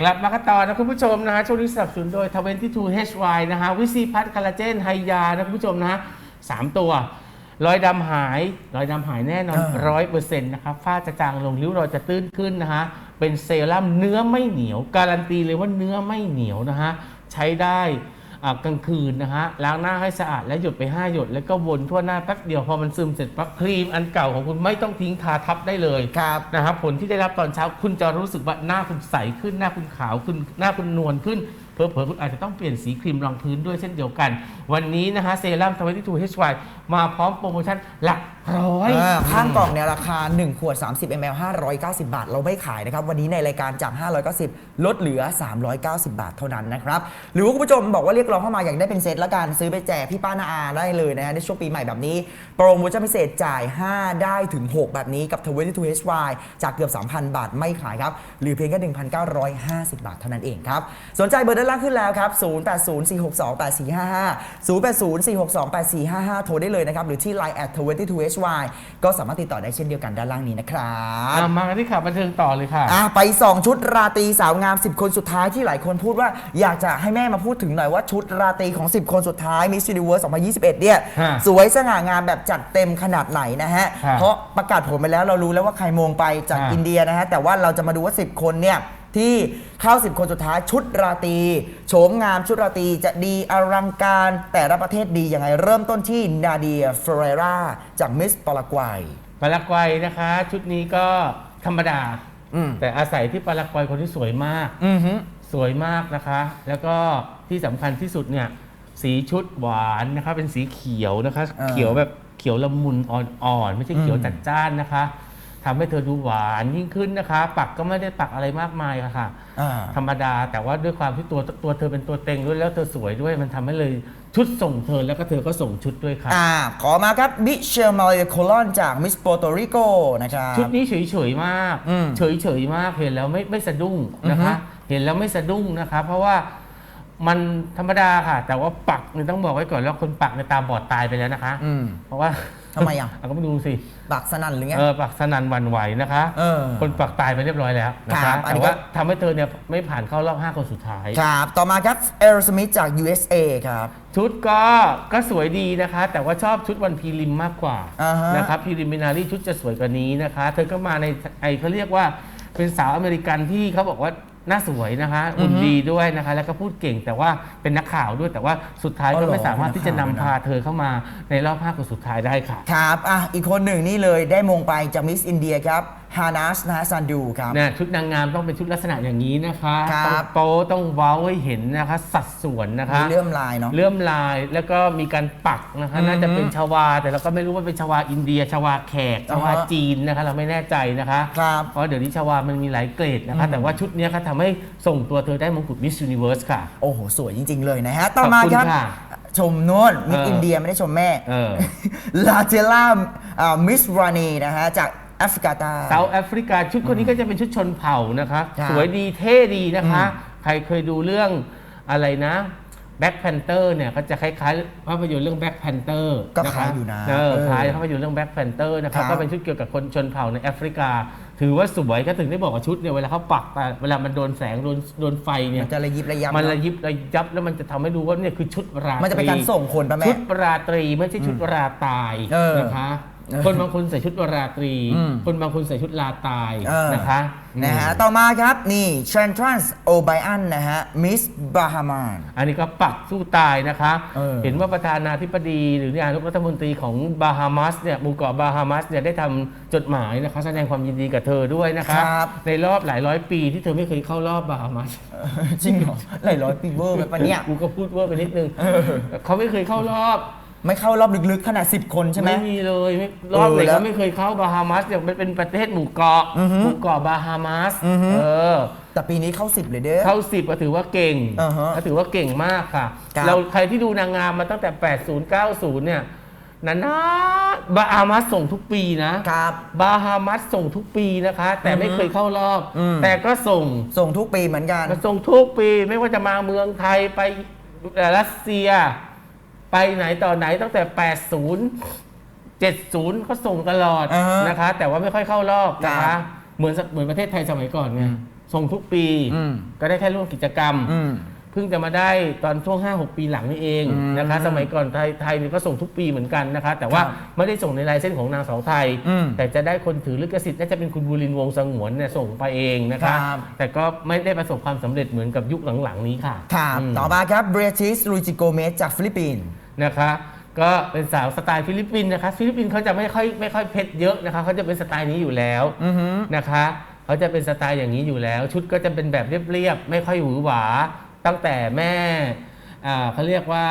กลับมากันต่อนะคุณผู้ชมนะฮะช่วงนี้สนับสนุนโดย 22HY นะฮะวิซีพัทคาราเจนไฮยานะคุณผู้ชมนะฮะสามตัว รอยดำหาย รอยดำหายแน่นอนอ่าร้อยเปอร์เซ็นต์นะครับฝ้าจะจางลงริ้วรอยจะตื้นขึ้นนะฮะเป็นเซรั่มเนื้อไม่เหนียว การันตีเลยว่าเนื้อไม่เหนียวนะฮะใช้ได้อ่า กลางคืนนะฮะล้างหน้าให้สะอาดและหยดไป 5 หยด แล้วก็วนทั่วหน้าแป๊บเดียวพอมันซึมเสร็จปั๊บครีมอันเก่าของคุณไม่ต้องทิ้งทาทับได้เลยครับนะครับผลที่ได้รับตอนเช้าคุณจะรู้สึกว่าหน้าคุณใสขึ้นหน้าคุณขาวขึ้นหน้าคุณนวลขึ้นเผลอๆคุณอาจจะต้องเปลี่ยนสีครีมรองพื้นด้วยเช่นเดียวกัน วันนี้นะฮะเซรั่ม22 HY มาพร้อมโปรโมชั่นหลัก ร้อย อ่าข้างกล่องเนี่ยราคา 1 ขวด 30 ml 590 บาท เราไม่ขายนะครับ วันนี้ในรายการจาก 590 ลดเหลือ 390 บาทเท่านั้นนะครับ หรือว่าคุณผู้ชมบอกว่าเรียกร้องเข้ามาอยากได้เป็นเซตละกันซื้อไปแจกพี่ป้านาอาได้เลยนะฮะในช่วงปีใหม่แบบนี้ โปรโมชั่นพิเศษจ่าย 5 ได้ถึง 6 แบบนี้กับ 22 HY จากเกือบ 3,000 บาทไม่ขายครับ หรือเพียงแค่1,950 บาทเท่านั้นเองครับสนใจเบอร์ด้านล่างขึ้นแล้วครับ0804628455 0804628455 โทรได้เลยนะครับหรือที่ Line at 22HY ก็สามารถติดต่อได้เช่นเดียวกันด้านล่างนี้นะครับอะมากันที่ข่าวบันเทิงต่อเลยค่ะ อะไป 2 ชุดราตรีสาวงาม 10 คนสุดท้ายที่หลายคนพูดว่าอยากจะให้แม่มาพูดถึงหน่อยว่าชุดราตรีของ 10 คนสุดท้าย Miss Universe 2021 เนี่ยฮะสวยสง่างามแบบจัดเต็มขนาดไหนนะฮะ ฮะเพราะประกาศผลไปแล้วเรารู้แล้วว่าใครมงไปจากฮะ อินเดียนะฮะ แต่ว่าเราจะมาดูว่า 10 คนเนี่ยที่เข้า 10 คนสุดท้ายชุดราตรีโฉมงามชุดราตรีจะดีอลังการแต่ละประเทศดียังไงเริ่มต้นที่นาเดียเฟเรราจากมิสปารากวัย ปารากวัยนะคะ ชุดนี้ก็ธรรมดา อืมแต่อาศัยที่ปารากวัยคนที่สวยมาก อือฮึสวยมากนะคะ แล้วก็ที่สำคัญที่สุดเนี่ยสีชุดหวานนะคะ เป็นสีเขียวนะคะอ่าเขียวแบบเขียวละมุนอ่อนๆไม่ใช่เขียวอืมจัดจ้านนะคะ ทำให้เธอดูหวานยิ่งขึ้นนะคะ ปักก็ไม่ได้ปักอะไรมากมายอะค่ะ อ่า ธรรมดาแต่ว่าด้วยความที่ตัวตัวเธอเป็นตัวเต็งด้วยแล้วเธอสวยด้วยมันทำให้เลยชุดส่งเธอแล้วก็เธอก็ส่งชุดด้วยค่ะ อ่า ขอมาครับบิเชลมาเลโคลอนจากมิสโปโตริโกนะครับ ชุดนี้เฉยๆมาก อืมเฉยๆมากเห็นแล้วไม่ไม่สะดุ้งนะคะอือฮึเห็นแล้วไม่สะดุ้งนะคะ เพราะว่ามันธรรมดาค่ะ แต่ว่าปักเนี่ยต้องบอกไว้ก่อนแล้วคนปักในยตาบอดตายไปแล้วนะคะ อืม เพราะว่า ทำไมอะ เอาก็มาดูสิบักสนั่นหรือไง เออปักสนันหวันไหวนะคะ เออคนปักตายไปเรียบร้อยแล้วนะครัคะบอันแต่นี้ก็ ว่าทำให้เธอเนี่ยไม่ผ่านเข้ารอบ 5 คนสุดท้าย ครับ ต่อมาครับเอลสมิธจาก USA ครับ ชุดก็ก็สวยดีนะคะ แต่ว่าชอบชุดวันพีริมมากกว่าอ่าฮะนะครับพีริมินารีชุดจะสวยกว่านี้นะคะ เธอก็มาในไอเขาเรียกว่าเป็นสาวอเมริกันที่เขาบอกว่า หน้าสวยนะคะหุ่นดีด้วยนะคะ แล้วก็พูดเก่งแต่ว่าเป็นนักข่าวด้วยแต่ว่าสุดท้ายอ๋อก็เหรอไม่สามารถที่จะนำเป็นนักพาข่าวเธอเข้ามาในรอบห้าคนสุดท้ายได้ค่ะ ครับอะอีกคนหนึ่งนี่เลยได้มงไปจากมิสอินเดียครับ ฮานัสนะฮะซันดูครับเนี่ยชุดนางงามต้องเป็นชุดลักษณะอย่างนี้นะคะครับ ต้องโป๊ต้องเว้าให้เห็นนะคะ สัดส่วนนะคะ มีเลื่อมลายเนาะ เลื่อมลายแล้วก็มีการปักนะคะอือฮึน่าจะเป็นชาวา แต่เราก็ไม่รู้ว่าเป็นชาวาอินเดียชาวาแขกชาวาอ่าฮะจีนนะคะ เราไม่แน่ใจนะคะครับเพราะเดี๋ยวนี้ชาวามันมีหลายเกรดนะคะแต่ว่าชุดเนี้ยค่ะทำให้ส่งตัวเธอได้มงกุฎมิส s u นิเวิร์สค่ะ โอ้โห สวยจริง ๆ เลยนะฮะ ต่อมาครับ ขอบคุณค่ะชมโน้นมิสเอออิ อินเดียไม่ได้ชมแม่ เออ ลาเจล่ามิสรานีนะฮะ จาก แอฟริกาใต้ เซาท์แอฟริกาชุดคนนี้ก็จะเป็นชุดชนเผ่านะคะ ครับสวยดีเท่ดีนะคะอืมใครเคยดูเรื่องอะไรนะแบ็คแพนเตอร์เนี่ยก็จะคล้ายๆภาพยนตร์เรื่องแบ็คแพนเตอร์ก็คล้ายอยู่นะเออเออคล้ายภาพยนตร์เรื่องแบ็คแพนเตอร์นะคครัรับบก็เป็นชุดเกี่ยวกับคนชนเผ่าในแอฟริกา ถือว่าสวยก็ถึงได้บอกว่าชุดเนี่ยเวลาเขาปักไปเวลามันโดนแสงโดนโดนไฟเนี่มัยนจะระยิบระยับมันเนระอะยิบระยับแล้วมันจะทำให้รู้ว่าเนี่ยคือชุดราตรีมันจะเป็นการส่งคนปะแม่ชุดราตรีไม่ใช่ชุดราตายเออ นะคะเออ คนบางคนใส่ชุดราตรี อืม คนบางคนใส่ชุดลาตายเออนะคะนะฮะอืมต่อมาครับนี่เทรนทรันส์โอไบอันนะฮะมิสบาฮามาน อันนี้ก็ปักสู้ตายนะคะ เออ เห็นว่าประธานาธิบดีหรือนายกรัฐมนตรีของบาฮามัสเนี่ยหมู่เกาะบาฮามัสเนี่ยได้ทำจดหมายนะคะแสดงความยินดีกับเธอด้วยนะคะ ครับ ในรอบหลายร้อยปีที่เธอไม่เคยเข้ารอบบาฮามัส จริงเหรอหลายร้อยปีเวอร์ไปปะเนี่ย กูก็พูดเว่าไปนิดนึงเขาไม่เคยเข้ารอบ ไม่เข้ารอบลึกๆขนาด 10 คนใช่ไหม ไม่มีเลยไม่รอบไหนเออแล้ก็วไม่เคยเข้าบาฮามัสเนี่ยมันเป็นประเทศหมู่เกาะอือฮึหมู่เกาะบาฮามัสอือฮึ เออ แต่ปีนี้เข้า 10 เลยเด้อ เข้าสิบก็ถือว่าเก่งอ่าฮะก็ถือว่าเก่งมากค่ะ ครับ เราใครที่ดูนางงามมาตั้งแต่ 80 90 เนี่ยนานาบาฮามัสส่งทุกปีนะ ครับ บาฮามัสส่งทุกปีนะคะ แต่ไม่อือฮึเคยเข้ารอบ อืม แต่ก็ส่ง ส่งทุกปีเหมือนกันมาส่งทุกปีไม่ว่าจะมาเมืองไทยไปรัสเซีย ไปไหนต่อไหนตั้งแต่ 80 70เขาส่งตลอดอ่าฮะนะคะ แต่ว่าไม่ค่อยเข้ารอบนะครัคะ บเหมือนเหมือนประเทศไทยสมัยก่อนไงส่งทุกปีอืม ก็ได้แค่ร่วมกิจกรรม อืม เพิ่งจะมาได้ตอนช่วง 5-6 ปีหลังนี่เองอืมนะคะ สมัยก่อนไทยไทยนี่ก็ส่งทุกปีเหมือนกันนะคะ แต่ว่าครับไม่ได้ส่งในลายเส้นของนางสาวไทย อืมแต่จะได้คนถือลิขสิทธิ์น่าจะเป็นคุณบูรินทร์วงศ์สงวนเนี่ยส่งไปเองนะคะ ครับ แต่ก็ไม่ได้ประสบความสำเร็จเหมือนกับยุคหลังๆนี้ค่ะครับ อืม ต่อมาครับเบรติสลูจิโกเมสจากฟิลิปปินส์ นะคะ ก็เป็นสาวสไตล์ฟิลิปปินส์นะคะฟิลิปปินส์เขาจะไม่ค่อยไม่ค่อยเพชรเยอะนะคะเขาจะเป็นสไตล์นี้อยู่แล้วอือหือนะคะเขาจะเป็นสไตล์อย่างนี้อยู่แล้ว ชุดก็จะเป็นแบบเรียบๆไม่ค่อยหวือหวา ตั้งแต่แม่อ่าเขาเรียกว่า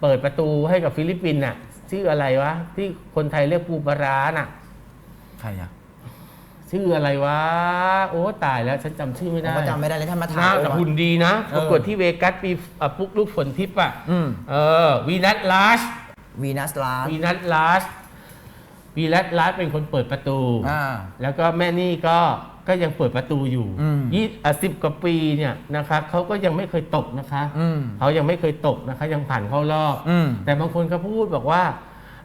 เปิดประตูให้กับฟิลิปปินส์น่ะชื่ออะไรวะที่คนไทยเรียกปูปลาร้าน่ะ ใครอะ ชื่ออะไรวะ โอ้ตายแล้วฉันจำชื่อไม่ผมได้ก็จำไม่ได้เลยท่านมาหถาน้ามแต่หุ่นดีนะเออประกวดที่เวกัสปีอะปุ๊กลูกฝนทิพย์อะอืมเออวีนัทลาช วีนัสลา วีนัทลาสวีนัทลาสเป็นคนเปิดประตู อ่าแล้วก็แม่นี่ก็ก็ยังเปิดประตูอยู่อืมยี่อะสิบกว่าปีเนี่ยนะคะเขาก็ยังไม่เคยตกนะคะอืมเขายังไม่เคยตกนะคะ ยังผ่านเข้ารอบ อืมแต่บางคนก็พูดบอกว่า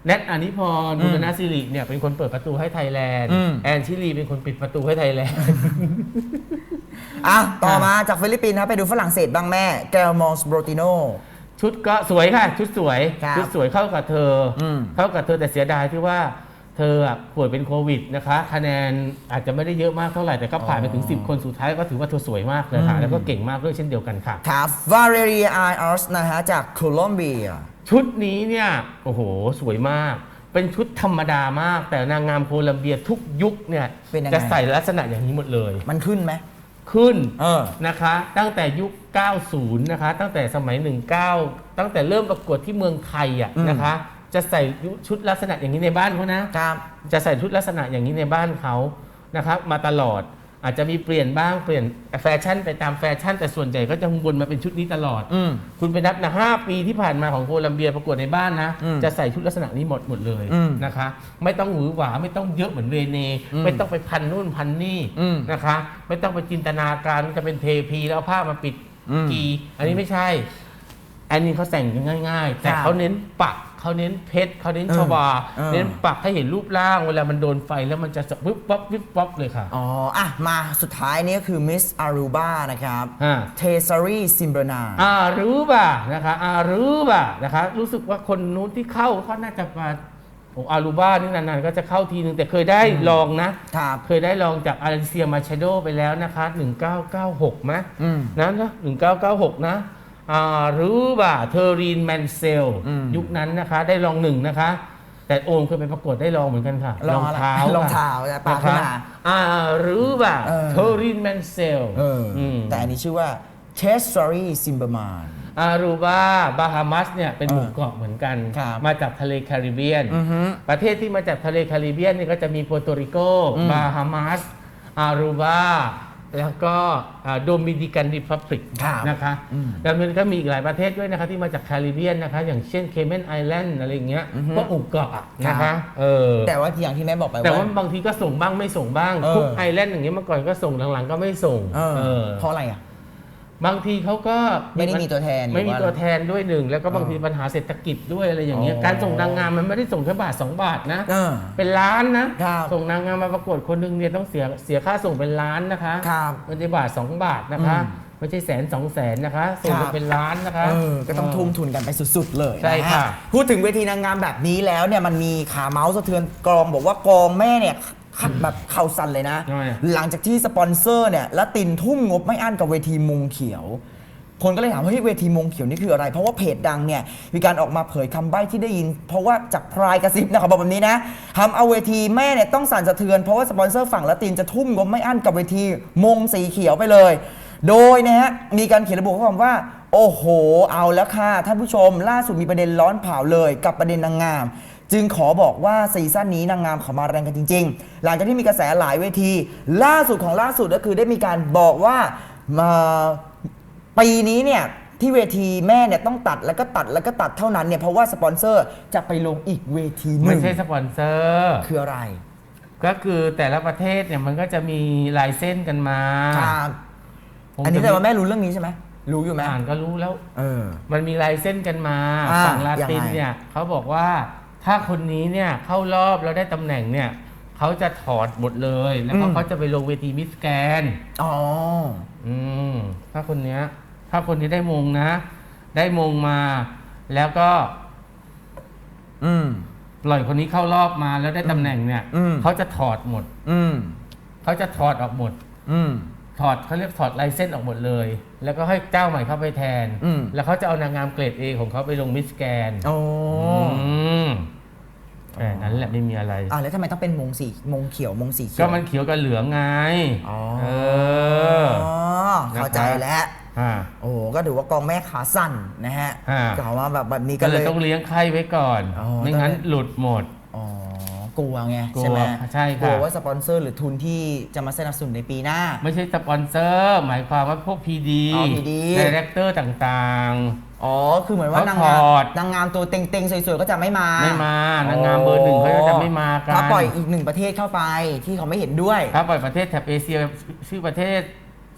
แนทอานิพรอืมบุรณศิริเนี่ยเป็นคนเปิดประตูให้ไทยแลนด์ อืม แอนชิลีเป็นคนปิดประตูให้ไทยแลนด์ อะต่อมาจากฟิลิปปินส์นะไปดูฝรั่งเศสบ้างแม่แกลมอสโบรติโน ชุดก็สวยค่ะ ชุดสวย ครับชุดสวยเข้ากับเธออม เข้ากับเธอแต่เสียดายที่ว่าเธออะป่วยเป็นโควิดนะคะคะแนนอาจจะไม่ได้เยอะมากเท่าไหร่แต่ก็ผ่านไปถึง 10 คนสุดท้ายก็ถือว่าเธอสวยมากเลยค่ะแล้วก็เก่งมากด้วยเช่นเดียวกันค่ะ ครับวาเรเรียไออาร์สนะฮะจากโคลอมเบีย ชุดนี้เนี่ยโอ้โหสวยมาก เป็นชุดธรรมดามาก แต่นางงามโคลัมเบียทุกยุคเนี่ยเป็นยังไง จะใส่ลักษณะอย่างนี้หมดเลย มันขึ้นไหม ขึ้นเออ นะคะ ตั้งแต่ยุค 90 นะคะ ตั้งแต่สมัย 19 ตั้งแต่เริ่มประกวดที่เมืองไทยอะอืม นะคะ จะใส่ชุดลักษณะอย่างนี้ในบ้านเขานะ ครับ จะใส่ชุดลักษณะอย่างนี้ในบ้านเขานะครับมาตลอด อาจจะมีเปลี่ยนบ้างเปลี่ยนแฟชั่นไปตามแฟชั่น แต่ส่วนใหญ่ก็จะวนมาเป็นชุดนี้ตลอด อืม คุณไปนับนะห้าปีที่ผ่านมาของโคลัมเบียประกวดในบ้านนะ อืมจะใส่ชุดลักษณะนี้หมดหมดเลยอืมนะคะ ไม่ต้องหวือหวาไม่ต้องเยอะเหมือนเวเนอืมไม่ต้องไปพันนู่นพันนี่อืมนะคะ ไม่ต้องไปจินตนาการว่าจะเป็นเทพีแล้วเอาผ้ามาปิดอืมกี อันนี้ไม่ใช่ อันนี้เขาแต่งกันง่าย ๆ แต่ครับเขาเน้นปัก เขาเน้นเพชรเขาเน้นเออชวาเออ เน้นปักให้เห็นรูปร่างเวลามันโดนไฟแล้วมันจะวิบวับวิบวับเลยค่ะ อ๋ออะมาสุดท้ายนี้ก็คือมิสอารูบานะครับอ่า เทซารีซิมเบนา อารูบะนะคะอารูบะนะคะรู้สึกว่าคนนู้นที่เข้าเขาน่าจะมาโอ้อารูบานี่นานๆก็จะเข้าทีนึงแต่เคยได้ลองนะ ครับ เคยได้ลองจากอาริเซียมาชโดไปแล้วนะคะ 1996ไหมอืม นะนะ1996 นะ อารูบะเทอรีนแมนเซลอืมยุคนั้นนะคะ ได้ลองหนึ่งนะคะ แต่โอมเคยไปประกวดได้ลองเหมือนกันค่ะลองอะไรเท้ารองเท้าจะปาขึ้นมาอารูบะเออเทอรีนแมนเซลเอออแต่อันนี้ชื่อว่าเทสซารีซิมเบอร์มานอารูบาบาฮามัสเนี่ยเป็นหมู่เออเกาะเหมือนกันครับมาจากทะเลแคริบเบียนอือฮึประเทศที่มาจากทะเลแคริบเบียนนี่ก็จะมีปัวโตริโกอืมบาฮามัสอารูบา แล้วก็โดมินิกันริพับลิกครับนะคะอืมแล้วมันก็มีอีกหลายประเทศด้วยนะคะที่มาจากแคริบเบียนนะคะอย่างเช่นเคเมนไอแลนด์อะไรอย่างเงี้ยอือฮึพวกอุกเกาะอะนะครัคะบเออแต่ว่าอย่างที่แม่บอกไปแต่ว่าว่าบางทีก็ส่งบ้างไม่ส่งบ้างเออคุกไอแลนด์อย่างเงี้ยเมื่อก่อนก็ส่งหลังๆก็ไม่ส่งเออเออเพราะอะไรอะ บางทีเขาก็ไม่ได้มีตัวแทนไม่มีหรือว่าตัวแทนด้วยหนึ่ง แล้วก็บางทีปัญหาเศรษฐกิจด้วยอะไรอย่างเงี้ยอ๋อการส่งนางงามมันไม่ได้ส่งแค่บาทสองบาทนะเออเป็นล้านนะครับส่งนางงามมาประกวดคนหนึ่งเนี่ยต้องเสียเสียค่าส่งเป็นล้านนะคะครับไม่ใช่บาทสองบาทนะคะอืมไม่ใช่แสนสองแสนนะคะ ส่งครัไปบเป็นล้านนะคะเออก็ต้องทุ่มทุนกันไปสุด ๆ เลยใช่นฮค่ะ พูดถึงเวทีนางงามแบบนี้แล้วเนี่ยมันมีขาเมาส์สะเทือนกรองบอกว่ากองแม่เนี่ย ขัดแบบเข่าสั่นเลยนะ ทำไมอะ หลังจากที่สปอนเซอร์เนี่ยละตินทุ่มงบไม่อั้นกับเวทีมงเขียว คนก็เลยถามว่าเฮ้ยเวทีมงเขียวนี่คืออะไร เพราะว่าเพจดังเนี่ยมีการออกมาเผยคำใบ้ที่ได้ยิน เพราะว่าจากพรายกระซิบนะเขาบอกแบบนี้นะทำเอาเวทีแม่เนี่ยต้องสั่นสะเทือนเพราะว่าสปอนเซอร์ฝั่งละตินจะทุ่มงบไม่อั้นกับเวทีมงสีเขียวไปเลย โดยนะฮะมีการเขียนระบุข้อความว่า โอ้โห เอาแล้วค่ะท่านผู้ชม ล่าสุดมีประเด็นร้อนเผาเลยกับประเด็นนางงาม จึงขอบอกว่าซีซั่นนี้นางงามเขามาแรงกันจริง ๆ หลังจากที่มีกระแสหลายเวที ล่าสุดของล่าสุดก็คือได้มีการบอกว่ามาปีนี้เนี่ยที่เวทีแม่เนี่ยต้องตัดแล้วก็ตัดแล้วก็ตัดเท่านั้นเนี่ยเพราะว่าสปอนเซอร์จะไปลงอีกเวทีหไม่นึ่งใช่สปอนเซอร์ คืออะไรก็คือแต่ละประเทศเนี่ยมันก็จะมีลายเส้นกันมาครับผมอันนี้จะแต่ว่าแม่รู้เรื่องนี้ใช่ไหม รู้อยู่ไหมอ่านก็รู้แล้ว เออ มันมีลายเส้นกันมาอ่าฝั่งลาตินยังไง เนี่ยเขาบอกว่าถ้าคนนี้เนี่ยเข้ารอบแล้วได้ตำแหน่งเนี่ยเขาจะถอดหมดเลย แล้วก็อืมเขาจะไปลงเวทีมิสแกน อ๋อ อืมถ้าคนเนี้ย ถ้าคนนี้ได้มงนะ ได้มงมา แล้วก็อืม ปล่อยคนนี้เข้ารอบมาแล้วได้ตำแหน่งเนี่ยอืม เขาจะถอดหมด อืม เขาจะถอดออกหมด อืม ถอดเขาเรียกถอดลายเส้นออกหมดเลย แล้วก็ให้เจ้าใหม่เข้าไปแทน อืม แล้วเขาจะเอานางงามเกรด A ของเขาไปลงมิสแกนโอ้มแค่นั้นแหละไม่มีอะไร อ่าแล้วทำไมต้องเป็นมงสีมงเขียวมงสีเขียวก็มันเขียวกับเหลืองไงอ๋อเออเข้าใจแล้ว อ่า โอ้โหก็ถือว่ากองแม่ขาสั้นนะฮะอ่า กล่าวว่าแบบแบบนี้ก็ก็เลเลยย ต้องเลี้ยงไข้ไว้ก่อน อ๋อไม่งั้นต้อง หลุดหมดอ๋อ กลัวไงกลัวใช่ไหมใช่ค่ะ กลัวว่าสปอนเซอร์หรือทุนที่จะมาสนับสนุนในปีหน้า ไม่ใช่สปอนเซอร์ หมายความว่าพวก PD อ๋อ PD ดีเรคเตอร์ต่างอ๋อ คือเหมือนว่าเขานางงามถอด นางงามตัวเต็งๆ สวยๆ ก็จะไม่มาๆไม่มานางงามเบอร์หนึ่งเขาจะไม่มากันถ้าปล่อยอีกหนึ่งประเทศเข้าไปที่เขาไม่เห็นด้วย ถ้าปล่อยประเทศแถบเอเชียชื่อประเทศ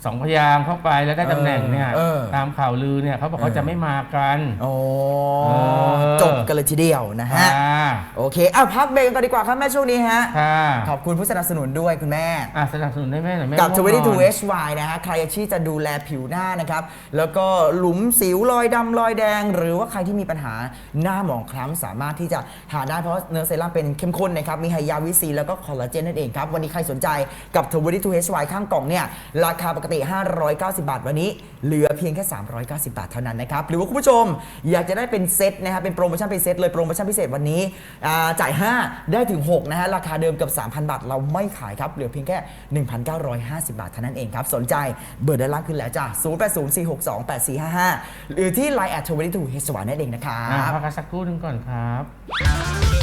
สองพยางค์เข้าไปแล้วได้ตำแหน่งเนี่ย เออ ตามข่าวลือเนี่ยเขาบอกเขาเออจะไม่มากันโอ้เออจบกันเลยทีเดียวนะฮะ ค่ะโอเคอ้าวพักเบรกกันก่อนดีกว่าครับแม่ช่วงนี้ฮะ ค่ะขอบคุณผู้สนับสนุนด้วยคุณแม่ อะสนับสนุนได้แม่หน่อยแม่กับ ง่วงนอน 22 HY นะฮะ ใครที่จะดูแลผิวหน้านะครับ แล้วก็หลุมสิวรอยดำรอยแดง หรือว่าใครที่มีปัญหาหน้าหมองคล้ำสามารถที่จะหาได้เพราะเนื้อเซรั่มเป็นเข้มข้นนะครับ มีไฮยาวิซี แล้วก็คอลลาเจนนั่นเองครับ วันนี้ใครสนใจกับ 22 HY ข้างกล่องเนี่ย ราคาปกติ590 บาท วันนี้เหลือเพียงแค่ 390 บาทเท่านั้นนะครับ หรือว่าคุณผู้ชมอยากจะได้เป็นเซตนะครับเป็นโปรโมชั่นเป็นเซตเลยโปรโมชั่นพิเศษวันนี้อ่าจ่าย 5 ได้ถึง 6 นะฮะราคาเดิมกับ 3,000 บาท เราไม่ขายครับ เหลือเพียงแค่ 1,950 บาทเท่านั้นเองครับ สนใจเบอร์ด้านล่างขึ้นแล้วจ้ะ0804628455 หรือที่ Line at 22 h นั่นเองนะครัอะบ พักกันสักครู่หนึงก่อนครับ